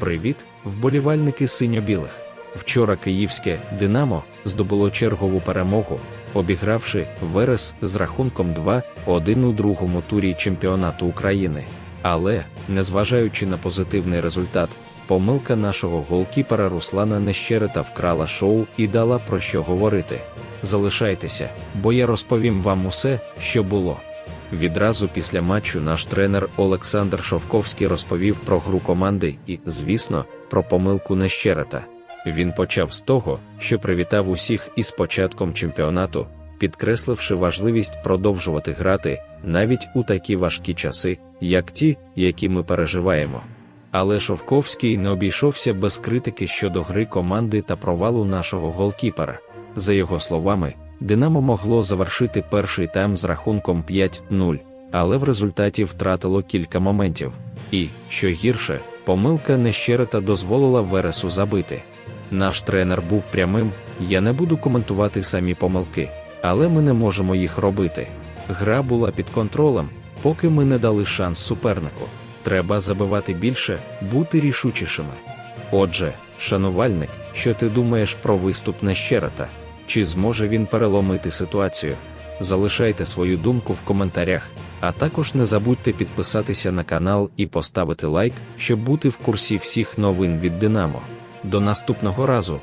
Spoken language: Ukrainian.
Привіт, вболівальники синьо-білих. Вчора київське Динамо здобуло чергову перемогу, обігравши Верес з рахунком 2-1 у другому турі чемпіонату України. Але, незважаючи на позитивний результат, помилка нашого голкіпера Руслана Нещерета вкрала шоу і дала про що говорити. Залишайтеся, бо я розповім вам усе, що було. Відразу після матчу наш тренер Олександр Шовковський розповів про гру команди і, звісно, про помилку Нещерета. Він почав з того, що привітав усіх із початком чемпіонату, підкресливши важливість продовжувати грати навіть у такі важкі часи, як ті, які ми переживаємо. Але Шовковський не обійшовся без критики щодо гри команди та провалу нашого голкіпера. За його словами, Динамо могло завершити перший тайм з рахунком 5-0, але в результаті втратило кілька моментів. І, що гірше, помилка Нещерета дозволила Вересу забити. Наш тренер був прямим, я не буду коментувати самі помилки, але ми не можемо їх робити. Гра була під контролем, поки ми не дали шанс супернику. Треба забивати більше, бути рішучішими. Отже, шанувальник, що ти думаєш про виступ Нещерета? Чи зможе він переломити ситуацію? Залишайте свою думку в коментарях, а також не забудьте підписатися на канал і поставити лайк, щоб бути в курсі всіх новин від Динамо. До наступного разу!